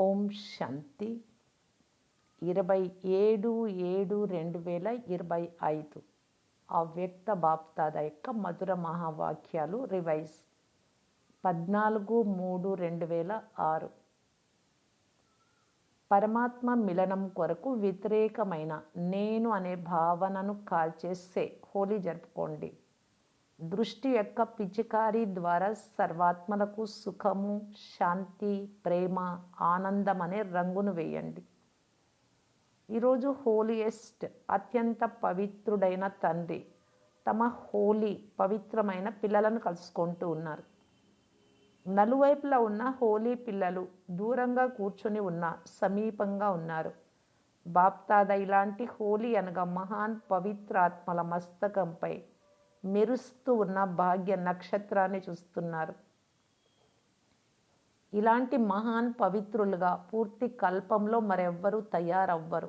ఓం శాంతి. ఇరవై ఏడు ఏడు రెండు వేల ఇరవై ఐదు. అవ్యక్త బాప్తాద యొక్క మధుర మహావాక్యాలు రివైజ్. పద్నాలుగు మూడు రెండు వేల ఆరు. పరమాత్మ మిలనం కొరకు వ్యతిరేకమైన నేను అనే భావనను కాల్చేసే హోలీ జరుపుకోండి. దృష్టి యొక్క పిచికారి ద్వారా సర్వాత్మలకు సుఖము శాంతి ప్రేమ ఆనందం అనే రంగును వేయండి. ఈరోజు హోలియెస్ట్ అత్యంత పవిత్రుడైన తండ్రి తమ హోలీ పవిత్రమైన పిల్లలను కలుసుకుంటూ ఉన్నారు. నలువైపులా ఉన్న హోలీ పిల్లలు దూరంగా కూర్చొని ఉన్న సమీపంగా ఉన్నారు. బాప్తాద ఇలాంటి హోలీ అనగా మహాన్ పవిత్రాత్మల మస్తకంపై మెరుస్తూ ఉన్న భాగ్య నక్షత్రాన్ని చూస్తున్నారు. ఇలాంటి మహాన్ పవిత్రులుగా పూర్తి కల్పంలో మరెవ్వరూ తయారవ్వరు.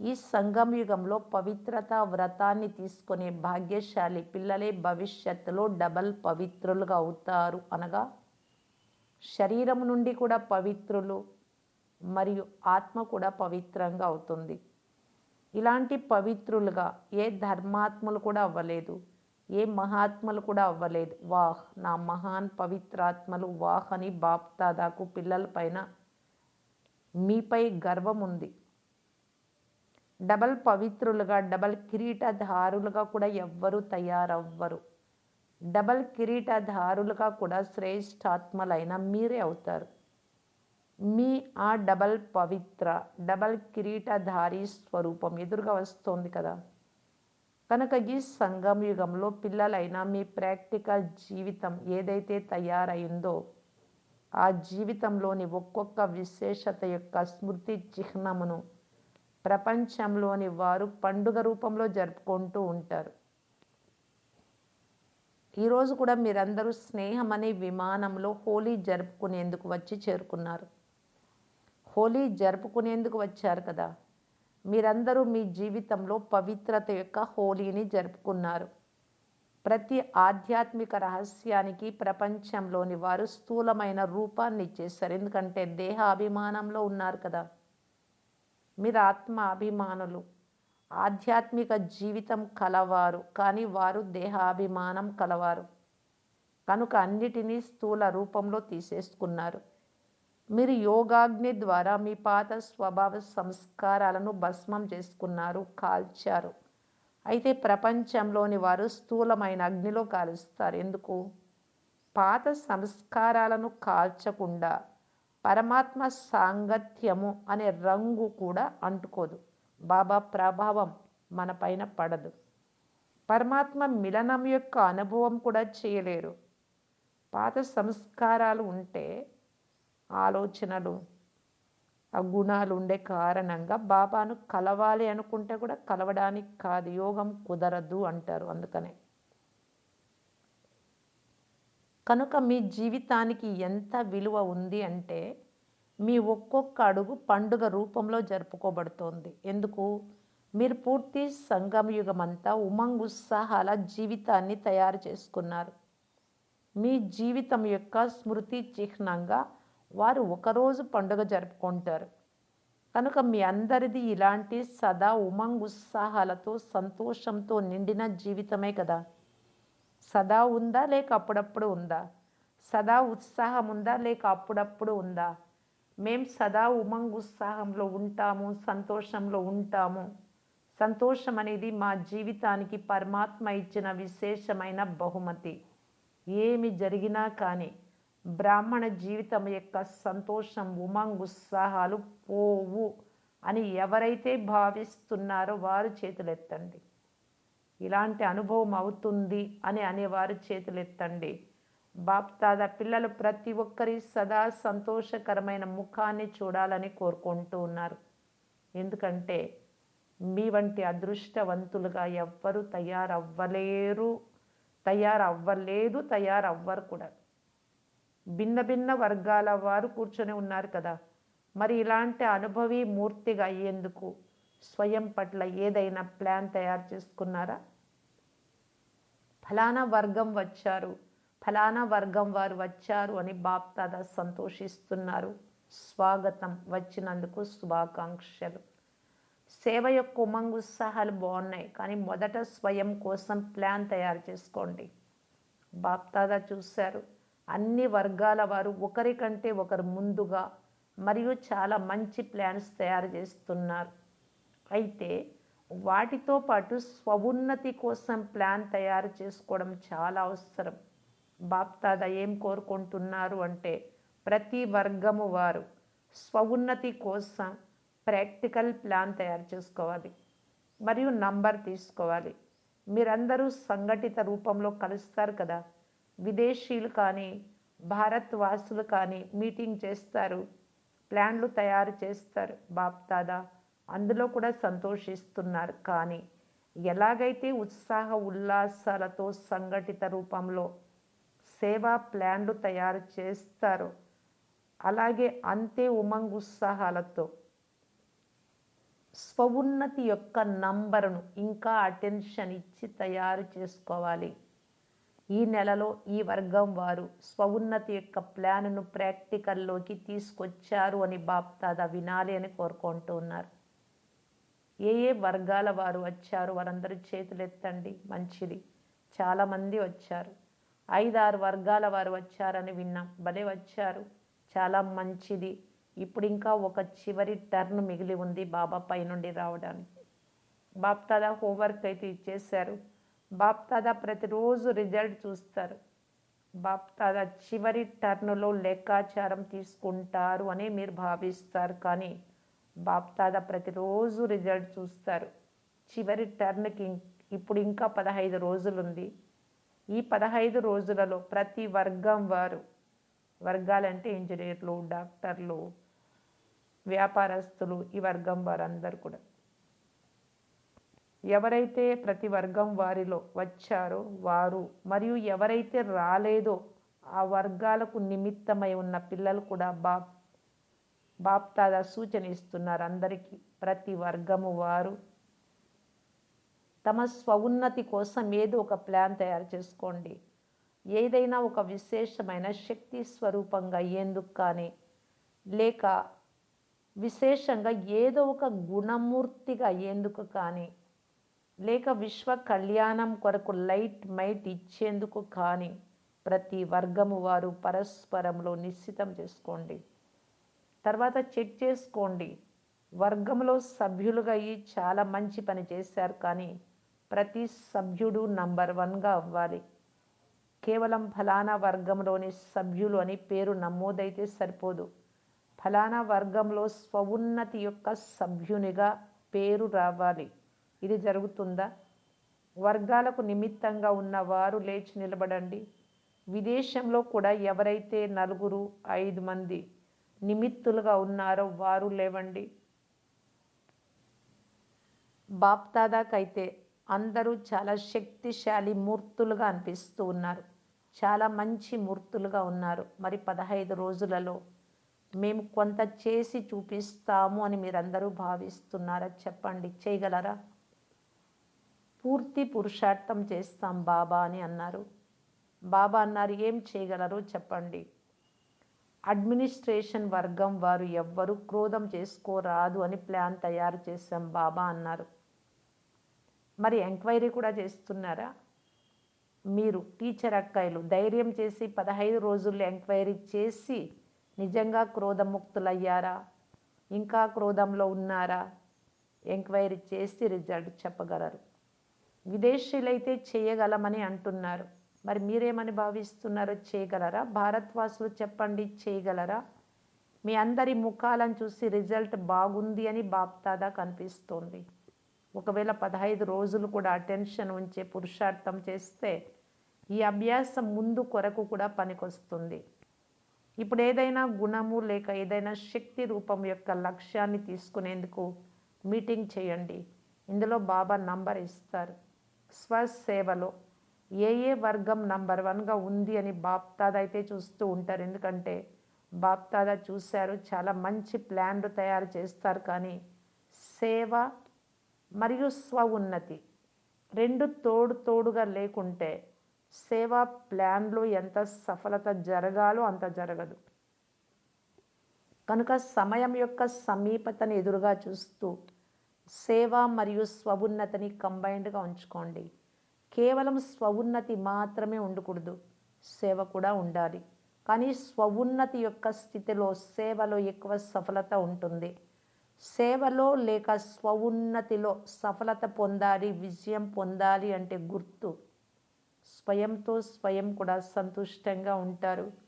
ఈ సంగమ యుగంలో పవిత్రత వ్రతాన్ని తీసుకునే భాగ్యశాలి పిల్లలే భవిష్యత్తులో డబల్ పవిత్రులుగా అవుతారు అనగా శరీరం నుండి కూడా పవిత్రులు మరియు ఆత్మ కూడా పవిత్రంగా అవుతుంది. ఇలాంటి పవిత్రులుగా ఏ ధర్మాత్ములు కూడా అవ్వలేదు. ఏ మహాత్మలు కూడా అవ్వలేదు. వాహ్ నా మహాన్ పవిత్రాత్మలు వాహ్ అని బాప్తాదాకు పిల్లల పైన మీపై గర్వం ఉంది. డబల్ పవిత్రులుగా డబల్ కిరీటధారులుగా కూడా ఎవ్వరూ తయారవ్వరు. డబల్ కిరీటధారులుగా కూడా శ్రేష్ఠాత్మలైన మీరే అవుతారు. మీ ఆ డబల్ పవిత్ర డబల్ కిరీటధారి స్వరూపం ఎదురుగా వస్తోంది కదా. కనుక ఈ సంగమ యుగంలో పిల్లలైన మీ ప్రాక్టికల్ జీవితం ఏదైతే తయారైందో ఆ జీవితంలోని ఒక్కొక్క విశేషత యొక్క స్మృతి చిహ్నమును ప్రపంచంలోని వారు పండుగ రూపంలో జరుపుకుంటూ ఉంటారు. ఈరోజు కూడా మీరందరూ స్నేహం అనే విమానంలో హోలీ జరుపుకునేందుకు వచ్చి చేరుకున్నారు. హోలీ జరుపుకునేందుకు వచ్చారు కదా? మీరందరూ మీ జీవితంలో పవిత్రత యొక్క హోలీని జరుపుకున్నారు. ప్రతి ఆధ్యాత్మిక రహస్యానికి ప్రపంచంలోని వారు స్థూలమైన రూపాన్ని ఇచ్చేస్తారు ఎందుకంటే దేహ అభిమానంలో ఉన్నారు కదా. మీరు ఆత్మ అభిమానులు. ఆధ్యాత్మిక జీవితం కలవారు. కానీ వారు దేహాభిమానం కలవారు. కనుక అన్నిటినీ స్థూల రూపంలో తీసేసుకున్నారు. మీరు యోగాగ్ని ద్వారా మీ పాత స్వభావ సంస్కారాలను భస్మం చేసుకున్నారు కాల్చారు. అయితే ప్రపంచంలోని వారు స్థూలమైన అగ్నిలో కాలుస్తారు. ఎందుకు? పాత సంస్కారాలను కాల్చకుండా పరమాత్మ సాంగత్యము అనే రంగు కూడా అంటుకోదు. బాబా ప్రభావం మన పైన పడదు. పరమాత్మ మిలనం యొక్క అనుభవం కూడా చేయలేరు. పాత సంస్కారాలు ఉంటే ఆలోచనలు ఆ గుణాలు ఉండే కారణంగా బాబాను కలవాలి అనుకుంటే కూడా కలవడానికి కాదు యోగం కుదరదు అంటారు అందుకనే. కనుక మీ జీవితానికి ఎంత విలువ ఉంది అంటే మీ ఒక్కొక్క అడుగు పండుగ రూపంలో జరుపుకోబడుతోంది. ఎందుకు? మీరు పూర్తి సంగమయుగం అంతా ఉమంగ్ ఉత్సాహాల జీవితాన్ని తయారు చేసుకున్నారు. మీ జీవితం యొక్క స్మృతి చిహ్నంగా వారు ఒకరోజు పండుగ జరుపుకుంటారు. కనుక మీ అందరిది ఇలాంటి సదా ఉమంగ్ ఉత్సాహాలతో సంతోషంతో నిండిన జీవితమే కదా. సదా ఉందా లేక అప్పుడప్పుడు ఉందా? సదా ఉత్సాహం ఉందా లేక అప్పుడప్పుడు ఉందా? మేం సదా ఉమంగ్ ఉత్సాహంలో ఉంటాము సంతోషంలో ఉంటాము. సంతోషం అనేది మా జీవితానికి పరమాత్మ ఇచ్చిన విశేషమైన బహుమతి. ఏమి జరిగినా కానీ బ్రాహ్మణ జీవితం యొక్క సంతోషం ఉమంగ్ ఉత్సాహాలు పోవు అని ఎవరైతే భావిస్తున్నారో వారు చేతులెత్తండి. ఇలాంటి అనుభవం అవుతుంది అని అనేవారు చేతులెత్తండి. బాప్తాద పిల్లలు ప్రతి ఒక్కరి సదా సంతోషకరమైన ముఖాన్ని చూడాలని కోరుకుంటూ ఉన్నారు. ఎందుకంటే మీ వంటి అదృష్టవంతులుగా ఎవ్వరు తయారవ్వలేరు తయారవ్వలేదు తయారవ్వరు కూడా. భిన్న భిన్న వర్గాల వారు కూర్చొని ఉన్నారు కదా. మరి ఇలాంటి అనుభవీ మూర్తిగా అయ్యేందుకు స్వయం పట్ల ఏదైనా ప్లాన్ తయారు చేసుకున్నారా? ఫలానా వర్గం వచ్చారు ఫలానా వర్గం వారు వచ్చారు అని బాప్దాదా సంతోషిస్తున్నారు. స్వాగతం వచ్చినందుకు శుభాకాంక్షలు. సేవ యొక్క ఉమంగు ఉత్సాహాలు బాగున్నాయి కానీ మొదట స్వయం కోసం ప్లాన్ తయారు చేసుకోండి. బాప్తాదా చూశారు. అన్ని వర్గాల వారు ఒకరికంటే ఒకరు ముందుగా మరియు చాలా మంచి ప్లాన్స్ తయారు చేస్తున్నారు. అయితే వాటితో పాటు స్వఉన్నతి కోసం ప్లాన్ తయారు చేసుకోవడం చాలా అవసరం. బాప్తాద ఏం కోరుకుంటున్నారు అంటే ప్రతి వర్గము వారు స్వఉన్నతి కోసం ప్రాక్టికల్ ప్లాన్ తయారు చేసుకోవాలి మరియు నంబర్ తీసుకోవాలి. మీరందరూ సంఘటిత రూపంలో కలుస్తారు కదా. విదేశీయులు కానీ భారత్ వాసులు కానీ మీటింగ్ చేస్తారు. ప్లాన్లు తయారు చేస్తారు బాప్తాదా. అందులో కూడా సంతోషిస్తున్నారు. కానీ ఎలాగైతే ఉత్సాహ ఉల్లాసాలతో సంఘటిత రూపంలో సేవా ప్లాన్లు తయారు చేస్తారో అలాగే అంతే ఉమంగ్ ఉత్సాహాలతో స్వవున్నతి యొక్క నంబరును ఇంకా అటెన్షన్ ఇచ్చి తయారు చేసుకోవాలి. ఈ నెలలో ఈ వర్గం వారు స్వవున్నతి యొక్క ప్లాన్ను ప్రాక్టికల్లోకి తీసుకొచ్చారు అని బాప్తాదా వినాలి అని కోరుకుంటూ ఉన్నారు. ఏ ఏ వర్గాల వారు వచ్చారు వారందరూ చేతులు ఎత్తండి మంచిది. చాలామంది వచ్చారు. ఐదారు వర్గాల వారు వచ్చారని విన్నాం. భలే వచ్చారు. చాలా మంచిది. ఇప్పుడు ఇంకా ఒక చివరి టర్న్ మిగిలి ఉంది బాబా పై నుండి రావడానికి. బాప్తాదా హోంవర్క్ అయితే ఇచ్చేశారు. బాప్తాదా ప్రతిరోజు రిజల్ట్ చూస్తారు. బాప్తాదా చివరి టర్న్లో లెక్కాచారం తీసుకుంటారు అని మీరు భావిస్తారు. కానీ బాప్తాదా ప్రతిరోజు రిజల్ట్ చూస్తారు. చివరి టర్న్కి ఇప్పుడు ఇంకా పదహైదు రోజులుంది. ఈ పదహైదు రోజులలో ప్రతి వర్గం వారు వర్గాలంటే ఇంజనీర్లు డాక్టర్లు వ్యాపారస్తులు ఈ వర్గం వారందరూ కూడా ఎవరైతే ప్రతి వర్గం వారిలో వచ్చారో వారు మరియు ఎవరైతే రాలేదో ఆ వర్గాలకు నిమిత్తమై ఉన్న పిల్లలు కూడా బాప్ బాప్తాదా సూచన ఇస్తున్నారు అందరికీ. ప్రతి వర్గము వారు తమ స్వఉన్నతి కోసం ఏదో ఒక ప్లాన్ తయారు చేసుకోండి. ఏదైనా ఒక విశేషమైన శక్తి స్వరూపంగా అయ్యేందుకు కానీ లేక విశేషంగా ఏదో ఒక గుణమూర్తిగా అయ్యేందుకు కానీ లేక విశ్వ కళ్యాణం కొరకు లైట్ మైట్ ఇచ్చేందుకు కానీ ప్రతి వర్గము వారు పరస్పరంలో నిశ్చితం చేసుకోండి. తర్వాత చెక్ చేసుకోండి. వర్గంలో సభ్యులుగా అయ్యి చాలా మంచి పని చేశారు కానీ ప్రతి సభ్యుడు నంబర్ వన్గా అవ్వాలి. కేవలం ఫలానా వర్గంలోని సభ్యులు అని పేరు నమోదైతే సరిపోదు. ఫలానా వర్గంలో స్వవున్నతి యొక్క సభ్యునిగా పేరు రావాలి. ఇది జరుగుతుందా? వర్గాలకు నిమిత్తంగా ఉన్న వారు లేచి నిలబడండి. విదేశంలో కూడా ఎవరైతే నలుగురు ఐదు మంది నిమిత్తులుగా ఉన్నారో వారు లేవండి. బాప్దాదాకైతే అందరూ చాలా శక్తిశాలి మూర్తులుగా అనిపిస్తూ ఉన్నారు. చాలా మంచి మూర్తులుగా ఉన్నారు. మరి పదహైదు రోజులలో మేము కొంత చేసి చూపిస్తాము అని మీరందరూ భావిస్తున్నారా? చెప్పండి. చేయగలరా? పూర్తి పురుషార్థం చేస్తాం బాబా అని అన్నారు. బాబా అన్నారు ఏం చేయగలరు చెప్పండి. అడ్మినిస్ట్రేషన్ వర్గం వారు ఎవ్వరూ క్రోధం చేసుకోరాదు అని ప్లాన్ తయారు చేశాం బాబా అన్నారు. మరి ఎంక్వైరీ కూడా చేస్తున్నారా? మీరు టీచర్ అక్కాయిలు ధైర్యం చేసి పదహైదు రోజుల్లో ఎంక్వైరీ చేసి నిజంగా క్రోధముక్తులయ్యారా ఇంకా క్రోధంలో ఉన్నారా? ఎంక్వైరీ చేసి రిజల్ట్ చెప్పగలరు. విదేశీయులైతే చేయగలమని అంటున్నారు. మరి మీరేమని భావిస్తున్నారో చేయగలరా? భారత్వాసులు చెప్పండి చేయగలరా? మీ అందరి ముఖాలను చూసి రిజల్ట్ బాగుంది అని బాప్తాదా కనిపిస్తోంది. ఒకవేళ పదహైదు రోజులు కూడా అటెన్షన్ ఉంచే పురుషార్థం చేస్తే ఈ అభ్యాసం ముందు కొరకు కూడా పనికొస్తుంది. ఇప్పుడు ఏదైనా గుణము లేక ఏదైనా శక్తి రూపం యొక్క లక్ష్యాన్ని తీసుకునేందుకు మీటింగ్ చేయండి. ఇందులో బాబా నంబర్ ఇస్తారు. స్వసేవలో ఏ ఏ వర్గం నంబర్ వన్గా ఉంది అని బాప్తాదా అయితే చూస్తూ ఉంటారు. ఎందుకంటే బాప్తాదా చూశారు చాలా మంచి ప్లాన్లు తయారు చేస్తారు. కానీ సేవ మరియు స్వ ఉన్నతి రెండు తోడు తోడుగా లేకుంటే సేవా ప్లాన్లు ఎంత సఫలత జరగాలో అంత జరగదు. కనుక సమయం యొక్క సమీపతను ఎదురుగా చూస్తూ సేవ మరియు స్వవున్నతిని కంబైన్డ్గా ఉంచుకోండి. కేవలం స్వవున్నతి మాత్రమే ఉండకూడదు. సేవ కూడా ఉండాలి. కానీ స్వవున్నతి యొక్క స్థితిలో సేవలో ఎక్కువ సఫలత ఉంటుంది. సేవలో లేక స్వవున్నతిలో సఫలత పొందాలి విజయం పొందాలి అంటే గుర్తు. స్వయంతో స్వయం కూడా సంతుష్టంగా ఉంటారు.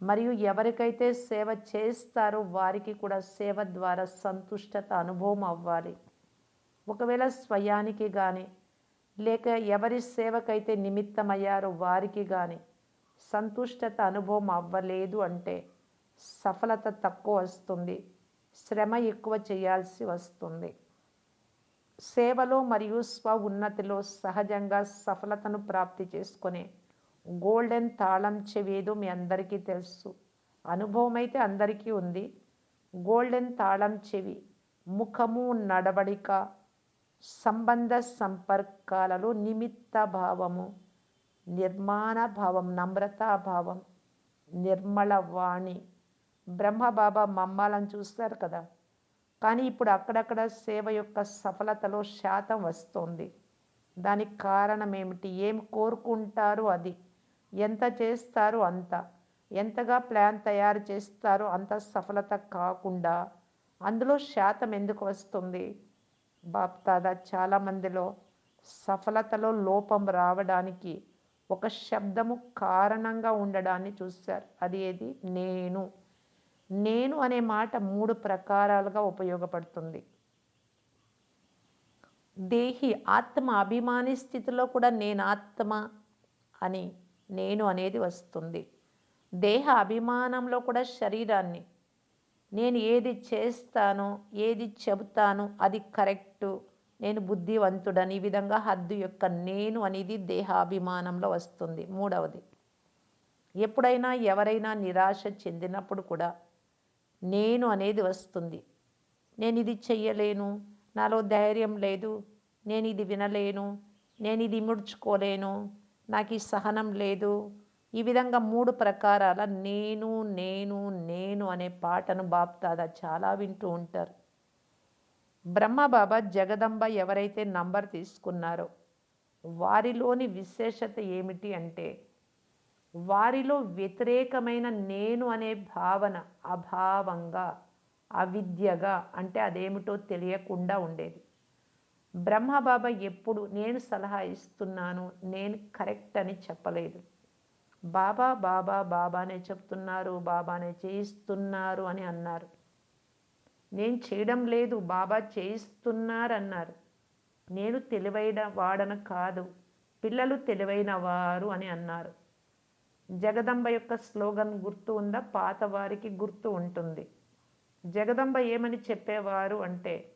మరియు ఎవరికైతే సేవ చేస్తారో వారికి కూడా సేవ ద్వారా సంతుష్టత అనుభవం అవ్వాలి. ఒకవేళ స్వయానికి కానీ లేక ఎవరి సేవకైతే నిమిత్తమయ్యారో వారికి కానీ సంతుష్టత అనుభవం అవ్వలేదు అంటే సఫలత తక్కువ వస్తుంది. శ్రమ ఎక్కువ చేయాల్సి వస్తుంది. సేవలో మరియు స్వ ఉన్నతిలో సహజంగా సఫలతను ప్రాప్తి చేసుకునే గోల్డెన్ తాళం చెవేదో మీ అందరికీ తెలుసు. అనుభవం అయితే అందరికీ ఉంది. గోల్డెన్ తాళం చెవి ముఖము నడవడిక సంబంధ సంపర్కాలలో నిమిత్త భావము నిర్మాణ భావం నమ్రతా భావం నిర్మల వాణి. బ్రహ్మబాబా మమ్మాలను చూస్తారు కదా. కానీ ఇప్పుడు అక్కడక్కడ సేవ యొక్క సఫలతలో శాతం వస్తుంది. దానికి కారణం ఏమిటి? ఏం కోరుకుంటారు అది? ఎంత చేస్తారో అంత. ఎంతగా ప్లాన్ తయారు చేస్తారో అంత సఫలత కాకుండా అందులో శాతం ఎందుకు వస్తుంది? బాప్తాదా చాలామందిలో సఫలతలో లోపం రావడానికి ఒక శబ్దము కారణంగా ఉండడాన్ని చూశారు. అది ఏది? నేను. నేను అనే మాట మూడు ప్రకారాలుగా ఉపయోగపడుతుంది. దేహి ఆత్మ అభిమాని స్థితిలో కూడా నేను ఆత్మ అని నేను అనేది వస్తుంది. దేహ అభిమానంలో కూడా శరీరాన్ని నేను ఏది చేస్తానో ఏది చెబుతానో అది కరెక్టు. నేను బుద్ధివంతుడని ఈ విధంగా హద్దు యొక్క నేను అనేది దేహాభిమానంలో వస్తుంది. మూడవది ఎప్పుడైనా ఎవరైనా నిరాశ చెందినప్పుడు కూడా నేను అనేది వస్తుంది. నేను ఇది చెయ్యలేను నాలో ధైర్యం లేదు నేను ఇది వినలేను నేను ఇది ముడుచుకోలేను నాకు ఈ సహనం లేదు. ఈ విధంగా మూడు ప్రకారాల నేను నేను నేను అనే పాటను బాప్తాదా చాలా వింటూ ఉంటారు. బ్రహ్మబాబా జగదంబ ఎవరైతే నంబర్ తీసుకున్నారో వారిలోని విశేషత ఏమిటి అంటే వారిలో వ్యతిరేకమైన నేను అనే భావన అభావంగా అవిద్యగా అంటే అదేమిటో తెలియకుండా ఉండేది. బ్రహ్మబాబా ఎప్పుడు నేను సలహా ఇస్తున్నాను నేను కరెక్ట్ అని చెప్పలేదు. బాబా బాబా బాబానే చెప్తున్నారు బాబానే చేయిస్తున్నారు అని అన్నారు. నేను చేయడం లేదు బాబా చేయిస్తున్నారన్నారు. నేను తెలివైన వాడన కాదు పిల్లలు తెలివైన వారు అని అన్నారు. జగదంబ యొక్క స్లోగన్ గుర్తు ఉందా? పాత వారికి గుర్తు ఉంటుంది. జగదంబ ఏమని చెప్పేవారు అంటే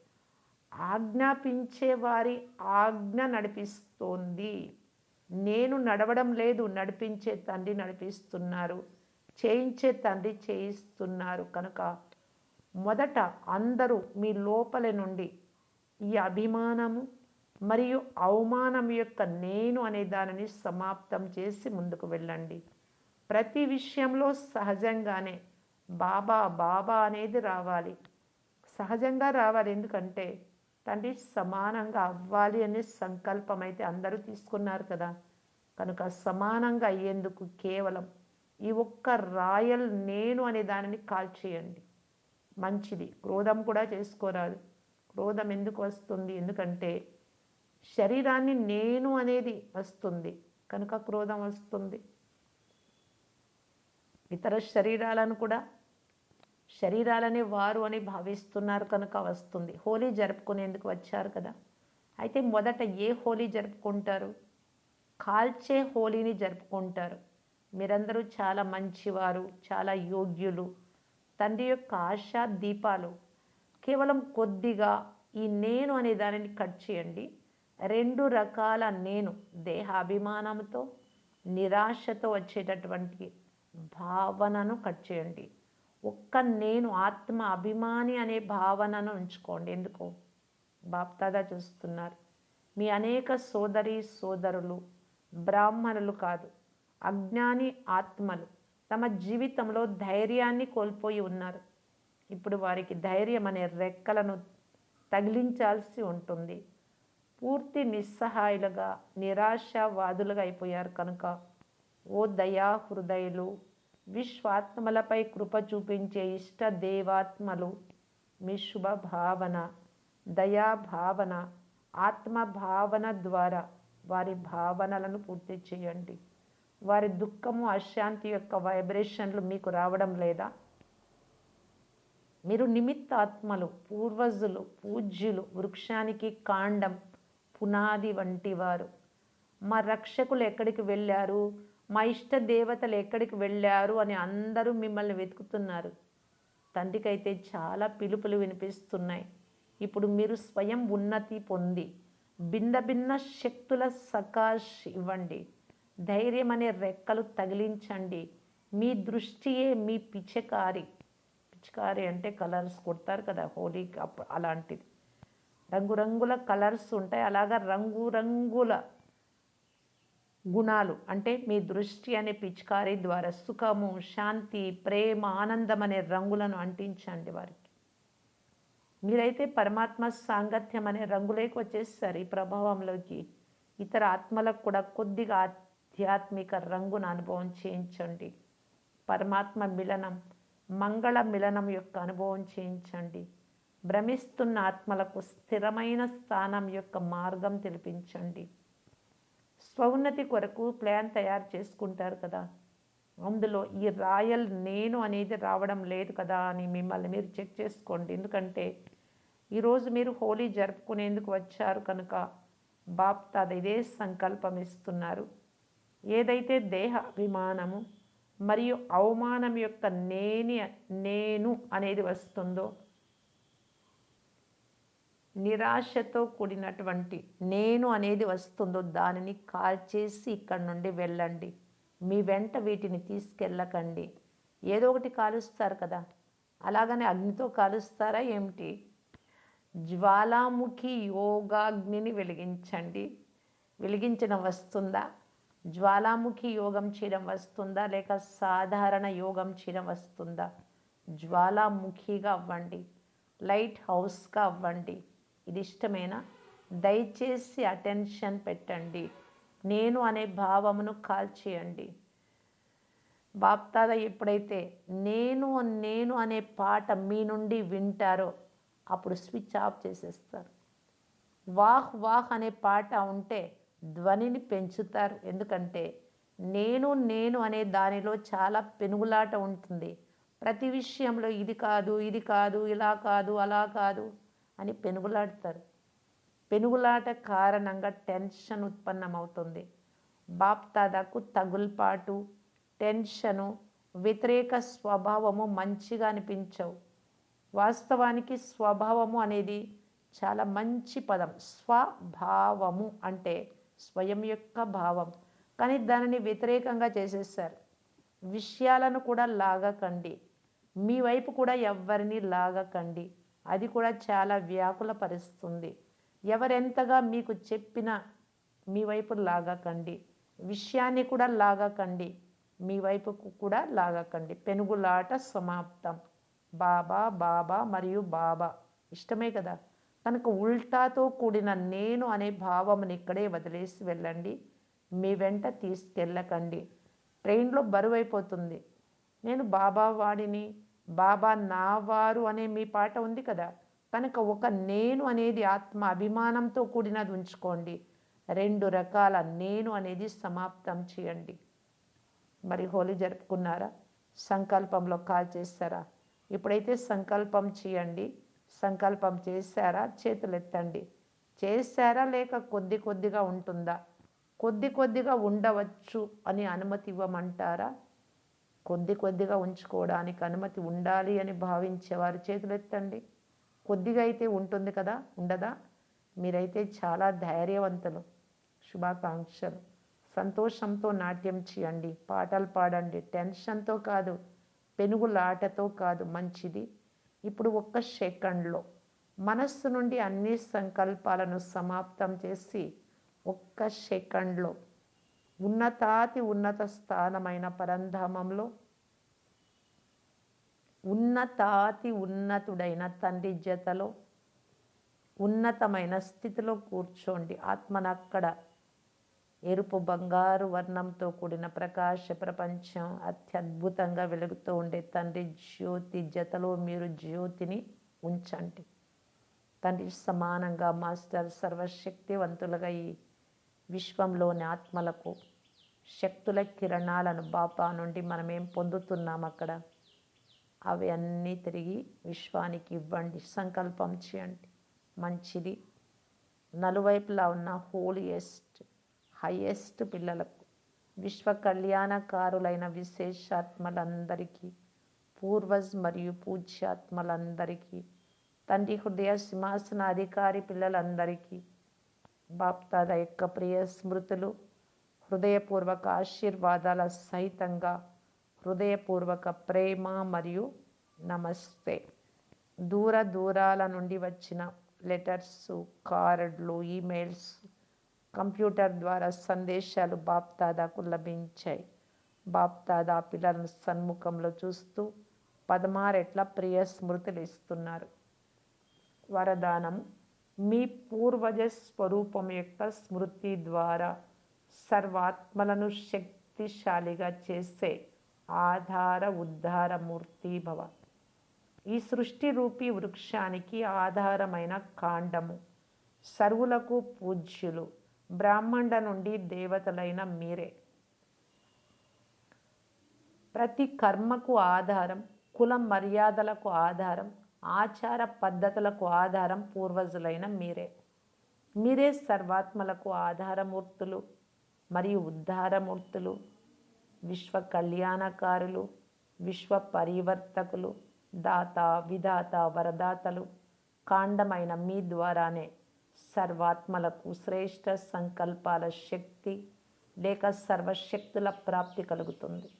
ఆజ్ఞాపించే వారి ఆజ్ఞ నడిపిస్తోంది. నేను నడవడం లేదు నడిపించే తండ్రి నడిపిస్తున్నారు చేయించే తండ్రి చేయిస్తున్నారు. కనుక మొదట అందరూ మీ లోపల నుండి ఈ అభిమానము మరియు అవమానం యొక్క నేను అనే దానిని సమాప్తం చేసి ముందుకు వెళ్ళండి. ప్రతి విషయంలో సహజంగానే బాబా బాబా అనేది రావాలి. సహజంగా రావాలి. ఎందుకంటే తండ్రి సమానంగా అవ్వాలి అనే సంకల్పం అయితే అందరూ తీసుకున్నారు కదా. కనుక సమానంగా అయ్యేందుకు కేవలం ఈ ఒక్క రాయల్ నేను అనే దానిని కాల్చేయండి మంచిది. క్రోధం కూడా చేసుకోరాదు. క్రోధం ఎందుకు వస్తుంది? ఎందుకంటే శరీరాన్ని నేను అనేది వస్తుంది. కనుక క్రోధం వస్తుంది. ఇతర శరీరాలను కూడా శరీరాలనే వారు అని భావిస్తున్నారు కనుక వస్తుంది. హోలీ జరుపుకునేందుకు వచ్చారు కదా. అయితే మొదట ఏ హోలీ జరుపుకుంటారు? కాల్చే హోలీని జరుపుకుంటారు. మీరందరూ చాలా మంచివారు చాలా యోగ్యులు. తండ్రి యొక్క ఆశా దీపాలు కేవలం కొద్దిగా ఈ నేను అనే దానిని కట్ చేయండి. రెండు రకాల నేను దేహాభిమానంతో నిరాశతో వచ్చేటటువంటి భావనను కట్ చేయండి. ఒక్క నేను ఆత్మ అభిమాని అనే భావనను ఉంచుకోండి. ఎందుకు? బాప్తాదా చూస్తున్నారు. మీ అనేక సోదరి సోదరులు బ్రాహ్మణులు కాదు అజ్ఞాని ఆత్మలు తమ జీవితంలో ధైర్యాన్ని కోల్పోయి ఉన్నారు. ఇప్పుడు వారికి ధైర్యం అనే రెక్కలను తగిలించాల్సి ఉంటుంది. పూర్తి నిస్సహాయులుగా నిరాశావాదులుగా అయిపోయారు కనుక ఓ దయా హృదయులు విశ్వాత్మలపై కృప చూపించే ఇష్ట దేవాత్మలు మీ శుభ భావన దయాభావన ఆత్మభావన ద్వారా వారి భావనలను పూర్తి చేయండి. వారి దుఃఖము అశాంతి యొక్క వైబ్రేషన్లు మీకు రావడం లేదా? మీరు నిమిత్తాత్మలు పూర్వజులు పూజ్యులు వృక్షానికి కాండం పునాది వంటి వారు మా రక్షకులు ఎక్కడికి వెళ్ళారు? మా ఇష్ట దేవతలు ఎక్కడికి వెళ్ళారు అని అందరూ మిమ్మల్ని వెతుకుతున్నారు. తండ్రికైతే చాలా పిలుపులు వినిపిస్తున్నాయి. ఇప్పుడు మీరు స్వయం ఉన్నతి పొంది భిన్న భిన్న శక్తుల సకాష్ ఇవ్వండి. ధైర్యం అనే రెక్కలు తగిలించండి. మీ దృష్టియే మీ పిచకారి పిచ్చకారి అంటే కలర్స్ కొడతారు కదా హోలీ అలాంటిది. రంగురంగుల కలర్స్ ఉంటాయి. అలాగా రంగురంగుల గుణాలు. అంటే మీ దృష్టి అనే పిచికారి ద్వారా సుఖము శాంతి ప్రేమ ఆనందం అనే రంగులను అంటించండి వారికి. మీరైతే పరమాత్మ సాంగత్యం అనే రంగులోకి వచ్చేసారు ఈ ప్రభావంలోకి. ఇతర ఆత్మలకు కూడా కొద్దిగా ఆధ్యాత్మిక రంగును అనుభవం చేయించండి. పరమాత్మ మిలనం మంగళ మిలనం యొక్క అనుభవం చేయించండి. భ్రమిస్తున్న ఆత్మలకు స్థిరమైన స్థానం యొక్క మార్గం తెలిపించండి. స్వోన్నతి కొరకు ప్లాన్ తయారు చేసుకుంటారు కదా. అందులో ఈ రాయల్ నేను అనేది రావడం లేదు కదా అని మిమ్మల్ని మీరు చెక్ చేసుకోండి. ఎందుకంటే ఈరోజు మీరు హోలీ జరుపుకునేందుకు వచ్చారు కనుక బాప్తాద ఇదే సంకల్పం ఇస్తున్నారు. ఏదైతే దేహ అభిమానము మరియు అవమానం యొక్క నేని నేను అనేది వస్తుందో నిరాశతో కూడినటువంటి నేను అనేది వస్తుందో దానిని కాల్చేసి ఇక్కడ నుండి వెళ్ళండి. మీ వెంట వీటిని తీసుకెళ్ళకండి. ఏదో ఒకటి కాలుస్తారు కదా. అలాగనే అగ్నితో కాలుస్తారా ఏమిటి? జ్వాలాముఖి యోగాగ్నిని వెలిగించండి. వెలిగించడం వస్తుందా? జ్వాలాముఖి యోగం చేయడం వస్తుందా? లేక సాధారణ యోగం చేయడం వస్తుందా? జ్వాలాముఖిగా అవ్వండి. లైట్ హౌస్గా అవ్వండి. ఇది ఇష్టమేనా? దయచేసి అటెన్షన్ పెట్టండి. నేను అనే భావమును కాల్చేయండి. బాప్తాద ఎప్పుడైతే నేను నేను అనే పాట మీ నుండి వింటారో అప్పుడు స్విచ్ ఆఫ్ చేసేస్తారు. వాహ్ వాహ్ అనే పాట ఉంటే ధ్వనిని పెంచుతారు. ఎందుకంటే నేను నేను అనే దానిలో చాలా పెనుగులాట ఉంటుంది. ప్రతి విషయంలో ఇది కాదు ఇది కాదు ఇలా కాదు అలా కాదు. అని పెనుగులాడతారు. పెనుగులాట కారణంగా టెన్షన్ ఉత్పన్నమవుతుంది. బాప్తాదాకు తగుల్పాటు టెన్షను వ్యతిరేక స్వభావము మంచిగా అనిపించవు. వాస్తవానికి స్వభావము అనేది చాలా మంచి పదం. స్వభావము అంటే స్వయం యొక్క భావం. కానీ దానిని వ్యతిరేకంగా చేసేసారు విషయాలను కూడా లాగకండి. మీ వైపు కూడా ఎవరిని లాగకండి. అది కూడా చాలా వ్యాకులపరుస్తుంది. ఎవరెంతగా మీకు చెప్పినా మీ వైపు లాగకండి. విషయాన్ని కూడా లాగకండి. మీ వైపుకు కూడా లాగకండి. పెనుగులాట సమాప్తం. బాబా బాబా మరియు బాబా. ఇష్టమే కదా? కనుక ఉల్టాతో కూడిన నేను అనే భావమును ఇక్కడే వదిలేసి వెళ్ళండి. మీ వెంట తీసుకెళ్ళకండి. ట్రైన్లో బరువైపోతుంది. నేను బాబా వాడిని బాబా నా వారు అనే మీ పాట ఉంది కదా? కనుక ఒక నేను అనేది ఆత్మ అభిమానంతో కూడినది ఉంచుకోండి. రెండు రకాల నేను అనేది సమాప్తం చేయండి. మరి హోలీ జరుపుకున్నారా? సంకల్పంలో కాల్ చేస్తారా? ఇప్పుడైతే సంకల్పం చేయండి సంకల్పం చేశారా? చేతులు ఎత్తండి చేశారా లేక కొద్ది కొద్దిగా ఉంటుందా? కొద్ది కొద్దిగా ఉండవచ్చు అని అనుమతి ఇవ్వమంటారా? కొద్ది కొద్దిగా ఉంచుకోవడానికి అనుమతి ఉండాలి అని భావించేవారు చేతులు ఎత్తండి. కొద్దిగా అయితే ఉంటుంది కదా ఉండదా? మీరైతే చాలా ధైర్యవంతులు. శుభాకాంక్షలు. సంతోషంతో నాట్యం చేయండి. పాటలు పాడండి. టెన్షన్తో కాదు పెనుగులాటతో కాదు మంచిది. ఇప్పుడు ఒక్క సెకండ్లో మనస్సు నుండి అన్ని సంకల్పాలను సమాప్తం చేసి ఒక్క సెకండ్లో ఉన్నతాతి ఉన్నత స్థానమైన పరంధామంలో ఉన్నతాతి ఉన్నతుడైన తండ్రి జతలో ఉన్నతమైన స్థితిలో కూర్చోండి. ఆత్మనక్కడ ఎరుపు బంగారు వర్ణంతో కూడిన ప్రకాశ ప్రపంచం అత్యద్భుతంగా వెలుగుతూ ఉండే తండ్రి జ్యోతి జతలో మీరు జ్యోతిని ఉంచండి. తండ్రి సమానంగా మాస్టర్ సర్వశక్తివంతులుగా ఈ విశ్వంలోని ఆత్మలకు శక్తుల కిరణాలను బాపా నుండి మనం ఏం పొందుతున్నాం అక్కడ? అవి అన్నీ తిరిగి విశ్వానికి ఇవ్వండి. సంకల్పం చేయండి. మంచిది. నలువైపులా ఉన్న హోలియెస్ట్ హయ్యెస్ట్ పిల్లలకు విశ్వ కళ్యాణకారులైన విశేషాత్మలందరికీ పూర్వజ్ మరియు పూజ్యాత్మలందరికీ తండ్రి హృదయ సింహాసన అధికారి పిల్లలందరికీ బాప్తాద యొక్క ప్రియ స్మృతులు హృదయపూర్వక ఆశీర్వాదాల సహితంగా హృదయపూర్వక ప్రేమ మరియు నమస్తే. దూర దూరాల నుండి వచ్చిన లెటర్స్ కార్డులు ఈమెయిల్స్ కంప్యూటర్ ద్వారా సందేశాలు బాప్దాదాకు లభించాయి. బాప్దాదా పిల్లలను సన్ముఖంలో చూస్తూ పదమారెట్ల ప్రియ స్మృతులు ఇస్తున్నారు. వరదానం మీ పూర్వజ స్వరూపం యొక్క స్మృతి ద్వారా సర్వాత్మలను శక్తిశాలిగా చేసే ఆధార ఉద్ధారమూర్తి భవ. ఈ సృష్టి రూపీ వృక్షానికి ఆధారమైన కాండము. సర్వులకు పూజ్యులు. బ్రాహ్మణ నుండి దేవతలైన మీరే. ప్రతి కర్మకు ఆధారం కుల మర్యాదలకు ఆధారం ఆచార పద్ధతులకు ఆధారం పూర్వజులైన మీరే. మీరే సర్వాత్మలకు ఆధారమూర్తులు మరియు ఉద్ధారమూర్తులు విశ్వ కళ్యాణకారులు విశ్వ పరివర్తకులు దాత విధాత వరదాతలు కాండమైన మీ ద్వారానే సర్వాత్మలకు శ్రేష్ట సంకల్పాల శక్తి లేక సర్వశక్తుల ప్రాప్తి కలుగుతుంది.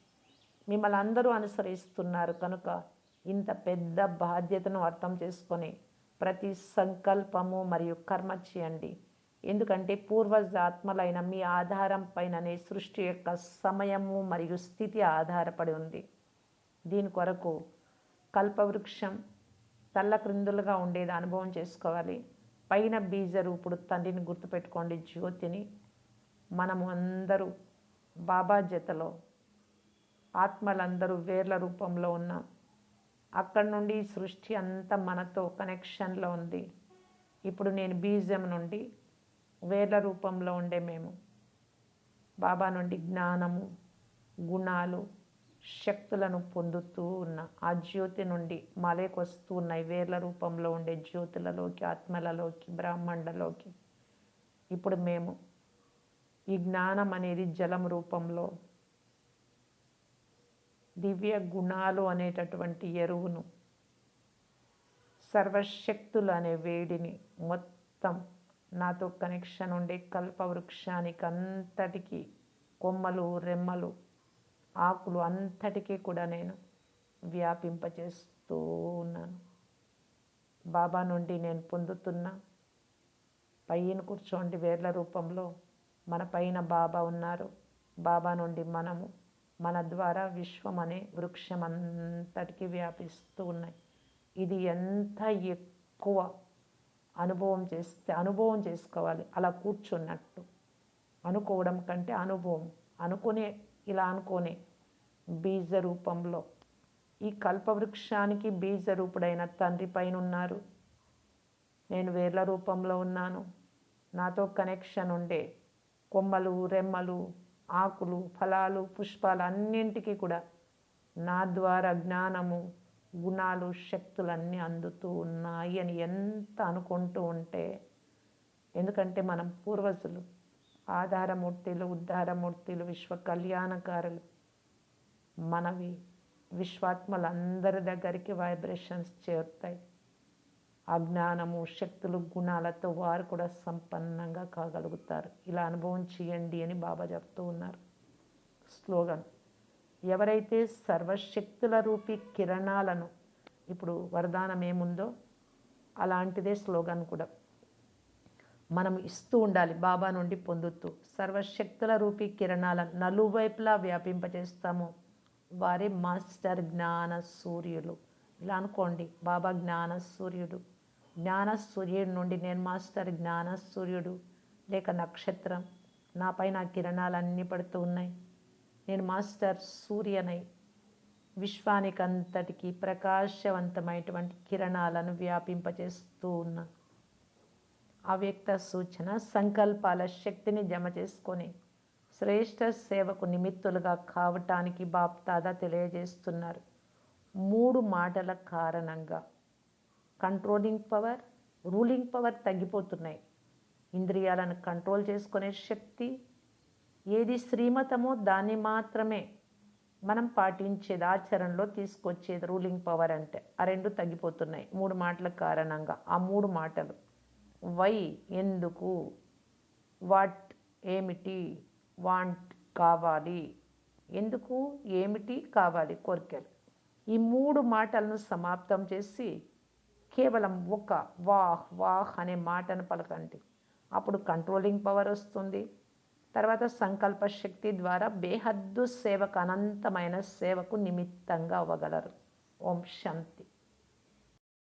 మిమ్మల్ని అందరూ అనుసరిస్తున్నారు కనుక ఇంత పెద్ద బాధ్యతను అర్థం చేసుకొని ప్రతి సంకల్పము మరియు కర్మ చేయండి. ఎందుకంటే పూర్వజాత్మలైన మీ ఆధారం పైననే సృష్టి యొక్క సమయము మరియు స్థితి ఆధారపడి ఉంది. దీని కొరకు కల్పవృక్షం తల్ల క్రిందులుగా ఉండేది అనుభవం చేసుకోవాలి. పైన బీజ రూపుడు తండ్రిని గుర్తుపెట్టుకోండి. జ్యోతిని మనము అందరూ బాబా జతలో ఆత్మలందరూ వేర్ల రూపంలో ఉన్నాం. అక్కడి నుండి సృష్టి అంతా మనతో కనెక్షన్లో ఉంది. ఇప్పుడు నేను బీజం నుండి వేర్ల రూపంలో ఉండే మేము. బాబా నుండి జ్ఞానము గుణాలు శక్తులను పొందుతూ ఉన్న ఆ జ్యోతి నుండి మలేకొస్తూ ఉన్నాయి వేర్ల రూపంలో ఉండే జ్యోతులలోకి ఆత్మలలోకి బ్రాహ్మణులలోకి ఇప్పుడు మేము ఈ జ్ఞానం అనేది జలం రూపంలో దివ్య గుణాలు అనేటటువంటి ఎరువును సర్వశక్తులు అనే వేడిని మొత్తం నాతో కనెక్షన్ ఉండే కల్పవృక్షానికి అంతటికీ కొమ్మలు రెమ్మలు ఆకులు అంతటికీ కూడా నేను వ్యాపింపచేస్తూ ఉన్నాను. బాబా నుండి నేను పొందుతున్న పైన కూర్చోండి వేర్ల రూపంలో మన పైన బాబా ఉన్నారు. బాబా నుండి మనము మన ద్వారా విశ్వం అనే వృక్షం అంతటికి వ్యాపిస్తూ ఉన్నాయి. ఇది ఎంత ఎక్కువ అనుభవం చేస్తే అనుభవం చేసుకోవాలి. అలా కూర్చున్నట్టు అనుకోవడం కంటే అనుభవం. అనుకునే ఇలా అనుకోనే బీజ రూపంలో ఈ కల్పవృక్షానికి బీజ రూపుడైన తండ్రి పైన ఉన్నారు నేను వేర్ల రూపంలో ఉన్నాను. నాతో కనెక్షన్ ఉండే కొమ్మలు రెమ్మలు ఆకులు ఫలాలు పుష్పాలు అన్నింటికీ కూడా నా ద్వారా జ్ఞానము గుణాలు శక్తులన్నీ అందుతూ ఉన్నాయి అని ఎంత అనుకుంటూ ఉంటే ఎందుకంటే మనం పూర్వజులు ఆధారమూర్తులు ఉద్ధారమూర్తులు విశ్వ కళ్యాణకారులు మనవి విశ్వాత్మలందరి దగ్గరికి వైబ్రేషన్స్ చేరుతాయి. అజ్ఞానము శక్తులు గుణాలతో వారు కూడా సంపన్నంగా కాగలుగుతారు. ఇలా అనుభవం చేయండి అని బాబా చెప్తూ ఉన్నారు. స్లోగన్. ఎవరైతే సర్వశక్తుల రూపి కిరణాలను ఇప్పుడు వరదానం ఏముందో అలాంటిదే స్లోగన్ కూడా. మనం ఇస్తూ ఉండాలి బాబా నుండి పొందుతూ. సర్వశక్తుల రూపి కిరణాలను నలువైపులా వ్యాపింపజేస్తాము. వారే మాస్టర్ జ్ఞాన సూర్యులు. ఇలా అనుకోండి బాబా జ్ఞాన సూర్యుడు. జ్ఞాన సూర్యుడి నుండి నేను మాస్టర్ జ్ఞాన సూర్యుడు లేక నక్షత్రం. నాపై నా కిరణాలన్నీ పడుతూ ఉన్నాయి. నేను మాస్టర్ సూర్యనై. విశ్వానికంతటికి ప్రకాశవంతమైనటువంటి కిరణాలను వ్యాపింపచేస్తూ ఉన్నా. అవ్యక్త సూచన సంకల్పాల శక్తిని జమ చేసుకొని శ్రేష్ట సేవకు నిమిత్తులుగా కావటానికి బాప్తాదా తెలియజేస్తున్నారు. మూడు మాటల కారణంగా. కంట్రోలింగ్ పవర్ రూలింగ్ పవర్ తగ్గిపోతున్నాయి. ఇంద్రియాలను కంట్రోల్ చేసుకునే శక్తి ఏది శ్రీమతమో దాన్ని మాత్రమే మనం పాటించేది ఆచరణలో తీసుకొచ్చేది రూలింగ్ పవర్ అంటే. ఆ రెండు తగ్గిపోతున్నాయి. మూడు మాటల కారణంగా. ఆ మూడు మాటలు. వై ఎందుకు? వాట్ ఏమిటి? వాంట్ కావాలి. ఎందుకు? ఏమిటి? కావాలి. కోరికలు. ఈ మూడు మాటలను సమాప్తం చేసి కేవలం ఒక వాహ్ వాహ్ అనే మాటను పలకండి. అప్పుడు కంట్రోలింగ్ పవర్ వస్తుంది. తర్వాత సంకల్ప శక్తి ద్వారా బేహద్దు సేవకు అనంతమైన సేవకు నిమిత్తంగా అవ్వగలరు. ఓం శాంతి.